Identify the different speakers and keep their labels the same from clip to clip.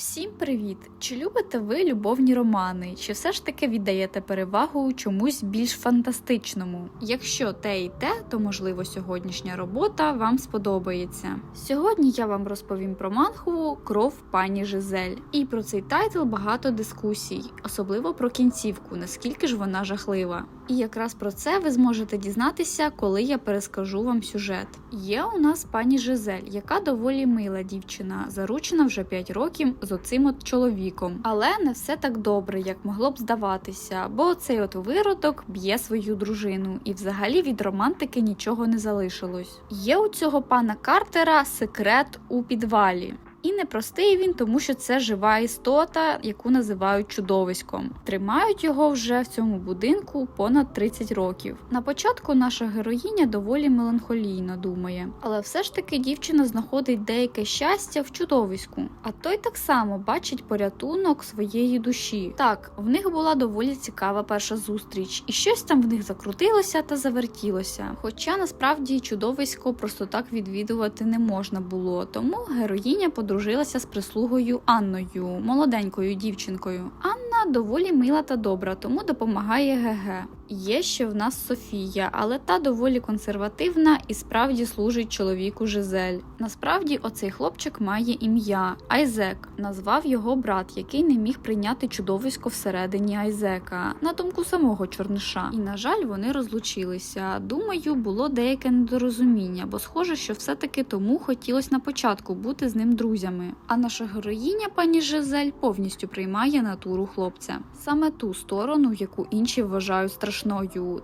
Speaker 1: Всім привіт! Чи любите ви любовні романи? Чи все ж таки віддаєте перевагу чомусь більш фантастичному? Якщо те і те, то можливо сьогоднішня робота вам сподобається. Сьогодні я вам розповім про манхву Кров пані Жизель. І про цей тайтл багато дискусій, особливо про кінцівку, наскільки ж вона жахлива. І якраз про це ви зможете дізнатися, коли я перескажу вам сюжет. Є у нас пані Жизель, яка доволі мила дівчина, заручена вже 5 років з оцим от чоловіком. Але не все так добре, як могло б здаватися, бо цей от виродок б'є свою дружину, і взагалі від романтики нічого не залишилось. Є у цього пана Картера секрет у підвалі. І непростий він, тому що це жива істота, яку називають чудовиськом. Тримають його вже в цьому будинку понад 30 років. На початку наша героїня доволі меланхолійно думає, але все ж таки дівчина знаходить деяке щастя в чудовиську. А той так само бачить порятунок своєї душі. Так, в них була доволі цікава перша зустріч, і щось там в них закрутилося та завертілося. Хоча насправді чудовисько просто так відвідувати не можна було, тому героїня подружилася з прислугою Анною, молоденькою дівчинкою. Анна доволі мила та добра, тому допомагає ГГ. Є ще в нас Софія, але та доволі консервативна і справді служить чоловіку Жизель. Насправді, оцей хлопчик має ім'я Айзек. Назвав його брат, який не міг прийняти чудовисько всередині Айзека, на думку самого чорниша. І на жаль, вони розлучилися. Думаю, було деяке недорозуміння, бо схоже, що все-таки тому хотілося на початку бути з ним друзями. А наша героїня, пані Жизель, повністю приймає натуру хлопця, саме ту сторону, яку інші вважають страшною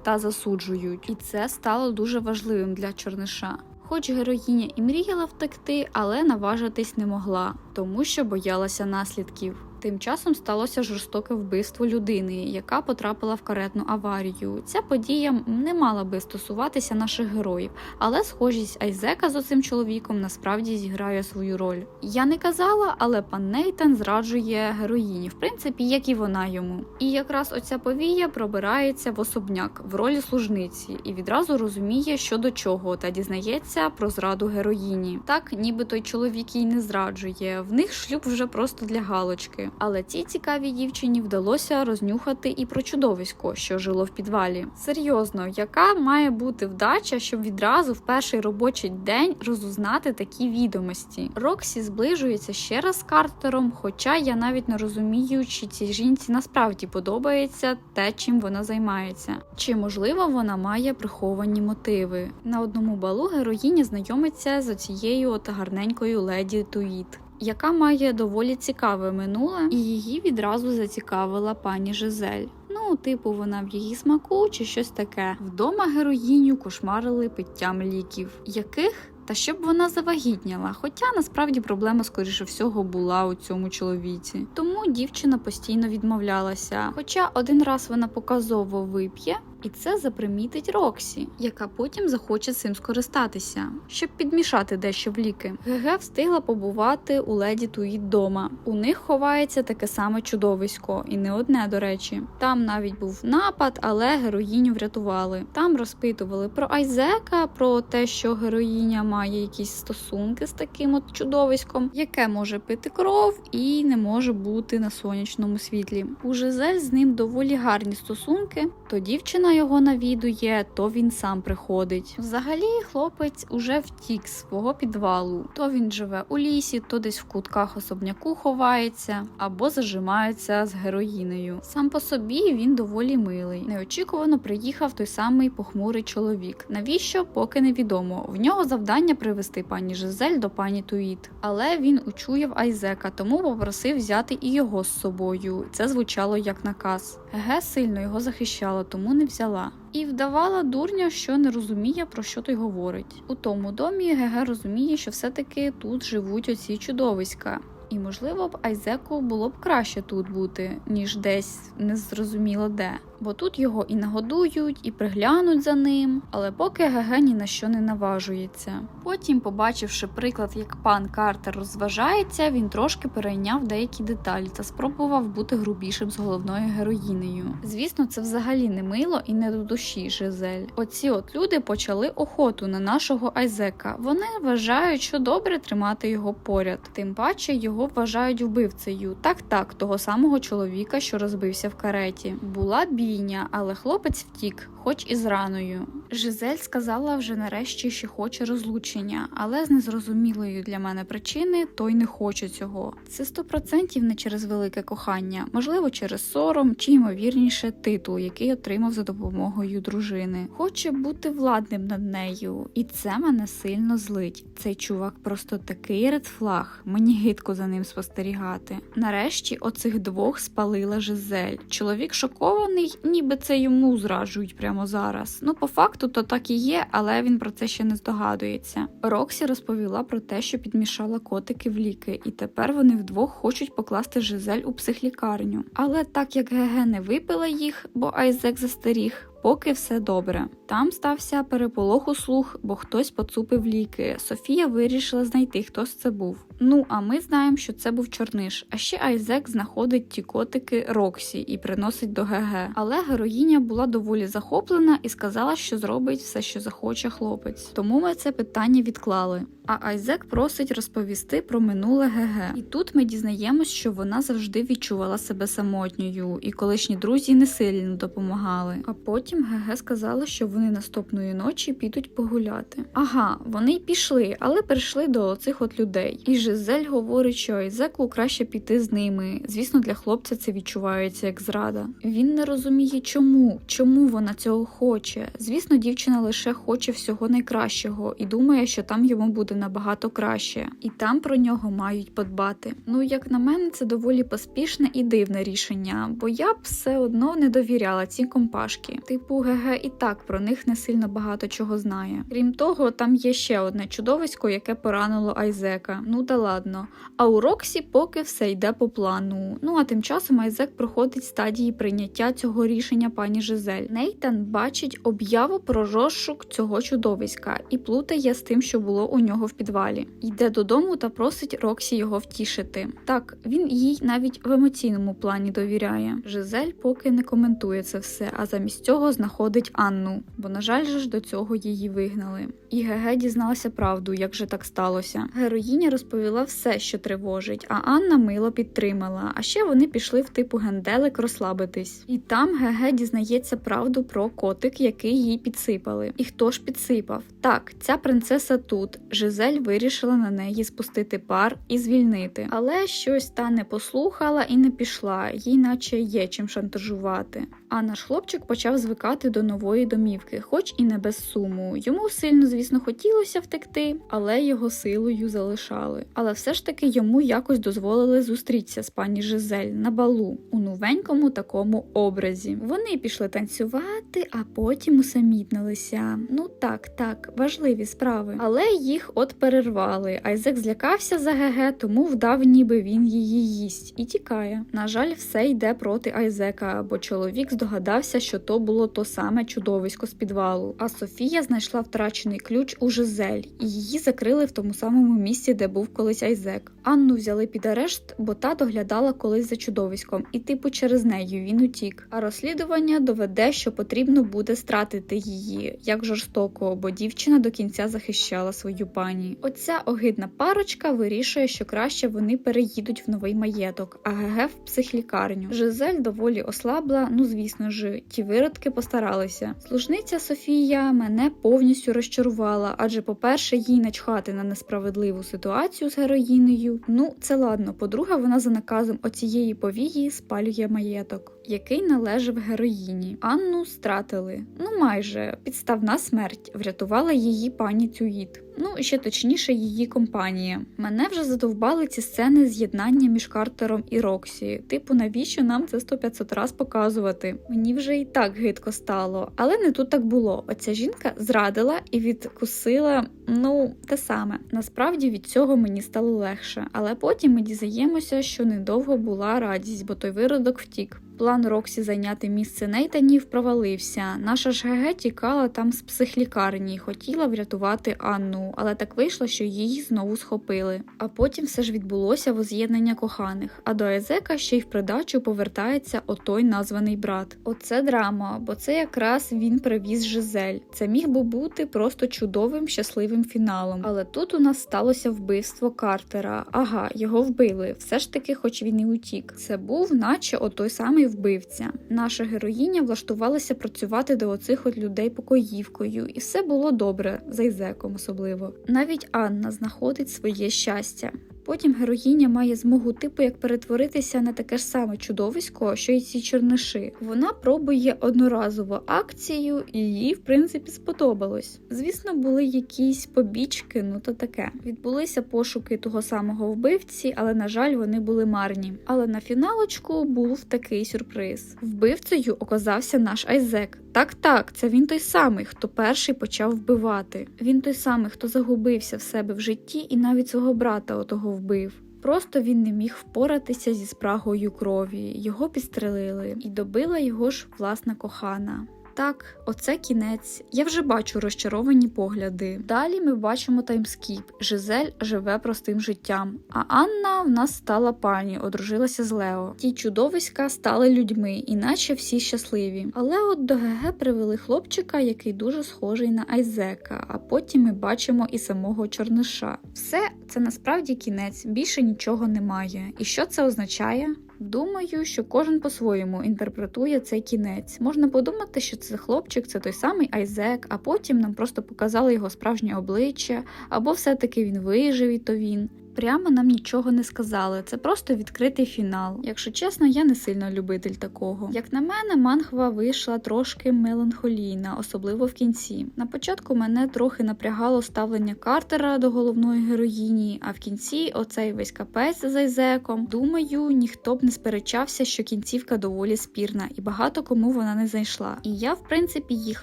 Speaker 1: та засуджують. І це стало дуже важливим для чорниша. Хоч героїня і мріяла втекти, але наважитись не могла, тому що боялася наслідків. Тим часом сталося жорстоке вбивство людини, яка потрапила в каретну аварію. Ця подія не мала би стосуватися наших героїв, але схожість Айзека з оцим чоловіком насправді зіграє свою роль. Я не казала, але пан Нейтан зраджує героїні, в принципі, як і вона йому. І якраз оця повія пробирається в особняк в ролі служниці і відразу розуміє, що до чого, та дізнається про зраду героїні. Так, ніби той чоловік їй не зраджує. В них шлюб вже просто для галочки. Але цій цікавій дівчині вдалося рознюхати і про чудовисько, що жило в підвалі. Серйозно, яка має бути вдача, щоб відразу в перший робочий день розузнати такі відомості? Роксі зближується ще раз з Картером, хоча я навіть не розумію, чи цій жінці насправді подобається те, чим вона займається, чи можливо вона має приховані мотиви. На одному балу героїня знайомиться з цією от гарненькою леді Туїт яка має доволі цікаве минуле, і її відразу зацікавила пані Жизель. Ну, типу, вона в її смаку чи щось таке. Вдома героїню кошмарили питтям ліків, яких та щоб вона завагітніла. Хоча насправді проблема, скоріше всього, була у цьому чоловіці. Тому дівчина постійно відмовлялася. Хоча один раз вона показово вип'є. І це запримітить Роксі, яка потім захоче цим скористатися, щоб підмішати дещо в ліки. ГГ встигла побувати у леді Туїд дома. У них ховається таке саме чудовисько, і не одне, до речі. Там навіть був напад, але героїню врятували. Там розпитували про Айзека, про те, що героїня має якісь стосунки з таким от чудовиськом, яке може пити кров і не може бути на сонячному світлі. У Жизель з ним доволі гарні стосунки, то дівчина його навідує, то він сам приходить. Взагалі, хлопець уже втік з свого підвалу. То він живе у лісі, то десь в кутках особняку ховається або зажимається з героїнею. Сам по собі він доволі милий. Неочікувано приїхав той самий похмурий чоловік. Навіщо? Поки невідомо. В нього завдання привести пані Жизель до пані Туїт. Але він учуяв Айзека, тому попросив взяти і його з собою. Це звучало як наказ. Ге сильно його захищала, тому не взяла. І вдавала дурня, що не розуміє, про що той говорить. У тому домі Геге розуміє, що все-таки тут живуть оці чудовиська. І, можливо, б Айзеку було б краще тут бути, ніж десь незрозуміло де. Бо тут його і нагодують, і приглянуть за ним. Але поки ГГ ні на що не наважується. Потім, побачивши приклад, як пан Картер розважається, він трошки перейняв деякі деталі та спробував бути грубішим з головною героїнею. Звісно, це взагалі не мило і не до душі Жизель. Оці от люди почали охоту на нашого Айзека. Вони вважають, що добре тримати його поряд. Тим паче його вважають вбивцею. Так, так, того самого чоловіка, що розбився в кареті. Була бійня, але хлопець втік, хоч і з раною. Жизель сказала вже нарешті, що хоче розлучення, але з незрозумілої для мене причини той не хоче цього. Це 100% не через велике кохання, можливо, через сором чи ймовірніше титул, який отримав за допомогою дружини. Хоче бути владним над нею, і це мене сильно злить. Цей чувак просто такий редфлаг. Мені гидко за ним спостерігати. Нарешті оцих двох спалила Жизель. Чоловік шокований, ніби це йому зраджують прямо зараз. Ну, по факту, то так і є, але він про це ще не здогадується. Роксі розповіла про те, що підмішала котики в ліки, і тепер вони вдвох хочуть покласти Жизель у психлікарню. Але так як ГГ не випила їх, бо Айзек застеріг. Поки все добре. Там стався переполох у слух, бо хтось поцупив ліки. Софія вирішила знайти, хто це був. Ну а ми знаємо, що це був чорниш. А ще Айзек знаходить ті котики Роксі і приносить до ГГ. Але героїня була доволі захоплена і сказала, що зробить все, що захоче хлопець. Тому ми це питання відклали. А Айзек просить розповісти про минуле ГГ. І тут ми дізнаємось, що вона завжди відчувала себе самотньою, і колишні друзі не сильно допомагали. А потім ГГ сказала, що вони наступної ночі підуть погуляти. Ага, вони й пішли, але прийшли до оцих от людей. І Жизель говорить, що Айзеку краще піти з ними. Звісно, для хлопця це відчувається як зрада. Він не розуміє, чому, чому вона цього хоче. Звісно, дівчина лише хоче всього найкращого і думає, що там йому буде набагато краще, і там про нього мають подбати. Ну, як на мене, це доволі поспішне і дивне рішення, бо я б все одно не довіряла ці компашки. Типу, ГГ і так про них не сильно багато чого знає. Крім того, там є ще одне чудовисько, яке поранило Айзека. Ну ладно. А у Роксі поки все йде по плану. Ну а тим часом Айзек проходить стадії прийняття цього рішення пані Жизель. Нейтан бачить об'яву про розшук цього чудовиська і плутає з тим, що було у нього в підвалі. Йде додому та просить Роксі його втішити. Так, він їй навіть в емоційному плані довіряє. Жизель поки не коментує це все, а замість цього знаходить Анну, бо, на жаль, же ж до цього її вигнали. І ГГ дізналася правду, як же так сталося. Героїня розповіла все, що тривожить, а Анна мило підтримала. А ще вони пішли в типу генделик розслабитись. І там ГГ дізнається правду про котик, який їй підсипали. І хто ж підсипав? Так, ця принцеса тут. Жизель вирішила на неї спустити пар і звільнити. Але щось та не послухала і не пішла, їй наче є чим шантажувати. А наш хлопчик почав звикати до нової домівки, хоч і не без суму. Йому сильно, звісно, хотілося втекти, але його силою залишали. Але все ж таки йому якось дозволили зустрітися з пані Жизель на балу у новенькому такому образі. Вони пішли танцювати, а потім усамітнилися. Ну так, так, важливі справи. Але їх от перервали. Айзек злякався за ГГ, тому вдав, ніби він її їсть, і тікає. На жаль, все йде проти Айзека, бо чоловік здогадався, що то було то саме чудовисько з підвалу. А Софія знайшла втрачений ключ у Жизель, і її закрили в тому самому місці, де був колись Айзек. Анну взяли під арешт, бо та доглядала колись за чудовиськом, і типу через нею він утік. А розслідування доведе, що потрібно буде стратити її як жорстоко, бо дівчина до кінця захищала свою пані. Оця огидна парочка вирішує, що краще вони переїдуть в новий маєток, а ГГ в психлікарню. Жизель доволі ослабла. Ну звісно ж, ті виродки постаралися. Служниця Софія мене повністю розчарувала, адже, по-перше, їй начхати на несправедливу ситуацію з героїнею. Ну, це ладно. По-друге, вона за наказом оцієї повії спалює маєток. Який належав героїні. Анну стратили. Ну майже підставна смерть врятувала її пані Цюїт. Ну ще точніше, її компанія. Мене вже задовбали ці сцени з'єднання між Картером і Роксі. Типу, навіщо нам це 100-500 раз показувати? Мені вже і так гидко стало, але не тут так було. Оця жінка зрадила і відкусила, ну, те саме. Насправді від цього мені стало легше, але потім ми дізнаємося, що недовго була радість, бо той виродок втік. План Роксі зайняти місце Нейтанів провалився. Наша ж ГГ тікала там з психлікарні, хотіла врятувати Анну, але так вийшло, що її знову схопили. А потім все ж відбулося воз'єднання коханих. А до Айзека ще й в придачу повертається отой названий брат. Оце драма, бо це якраз він привіз Жизель. Це міг би бути просто чудовим щасливим фіналом. Але тут у нас сталося вбивство Картера. Ага, його вбили. Все ж таки, хоч він і утік. Це був, наче отой самий вбивця. Наша героїня влаштувалася працювати до оцих от людей покоївкою, і все було добре, за Ізеком особливо. Навіть Анна знаходить своє щастя. Потім героїня має змогу типу як перетворитися на таке ж саме чудовисько, що й ці чорниши. Вона пробує одноразову акцію, і їй, в принципі, сподобалось. Звісно, були якісь побічки, ну то таке. Відбулися пошуки того самого вбивці, але на жаль, вони були марні. Але на фіналочку був такий сюрприз: вбивцею оказався наш Айзек. Так, так, це він той самий, хто перший почав вбивати. Він той самий, хто загубився в себе в житті, і навіть свого брата отого вбив. Просто він не міг впоратися зі спрагою крові, його підстрелили, і добила його ж власна кохана. Так, оце кінець. Я вже бачу розчаровані погляди. Далі ми бачимо таймскіп. Жизель живе простим життям. А Анна в нас стала пані, одружилася з Лео. Ті чудовиська стали людьми, іначе всі щасливі. Але от до ГГ привели хлопчика, який дуже схожий на Айзека. А потім ми бачимо і самого чорниша. Все це насправді кінець, більше нічого немає. І що це означає? Думаю, що кожен по-своєму інтерпретує цей кінець. Можна подумати, що це хлопчик, це той самий Айзек, а потім нам просто показали його справжнє обличчя, або все-таки він вижив, і то він. Прямо нам нічого не сказали, це просто відкритий фінал. Якщо чесно, я не сильно любитель такого. Як на мене, мангва вийшла трошки меланхолійна, особливо в кінці. На початку мене трохи напрягало ставлення Картера до головної героїні, а в кінці оцей весь капець з Айзеком. Думаю, ніхто б не сперечався, що кінцівка доволі спірна, і багато кому вона не зайшла. І я, в принципі, їх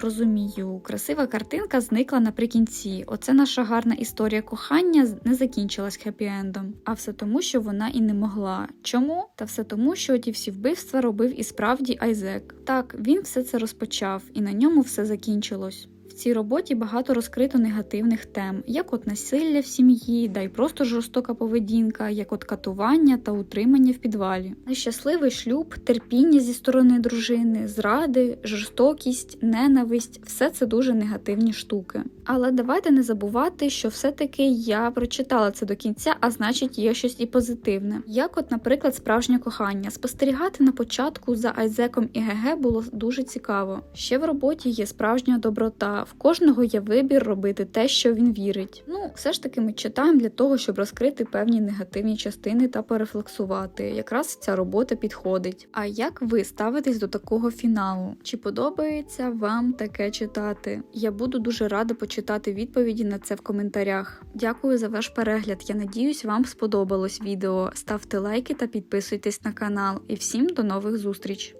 Speaker 1: розумію. Красива картинка зникла наприкінці. Оце наша гарна історія кохання не закінчилась хеппі хеппі-ендом. А все тому, що вона і не могла. Чому? Та все тому, що ті всі вбивства робив і справді Айзек. Так, він все це розпочав, і на ньому все закінчилось. Цій роботі багато розкрито негативних тем, як от насилля в сім'ї, да й просто жорстока поведінка, як от катування та утримання в підвалі, нещасливий шлюб, терпіння зі сторони дружини, зради, жорстокість, ненависть все це дуже негативні штуки. Але давайте не забувати, що все-таки я прочитала це до кінця, а значить є щось і позитивне. Як, от, наприклад, справжнє кохання. Спостерігати на початку за Айзеком і ГГ було дуже цікаво. Ще в роботі є справжня доброта. В кожного є вибір робити те, що він вірить. Ну, все ж таки, ми читаємо для того, щоб розкрити певні негативні частини та порефлексувати. Якраз ця робота підходить. А як ви ставитесь до такого фіналу? Чи подобається вам таке читати? Я буду дуже рада почитати відповіді на це в коментарях. Дякую за ваш перегляд. Я надіюсь, вам сподобалось відео. Ставте лайки та підписуйтесь на канал. І всім до нових зустріч!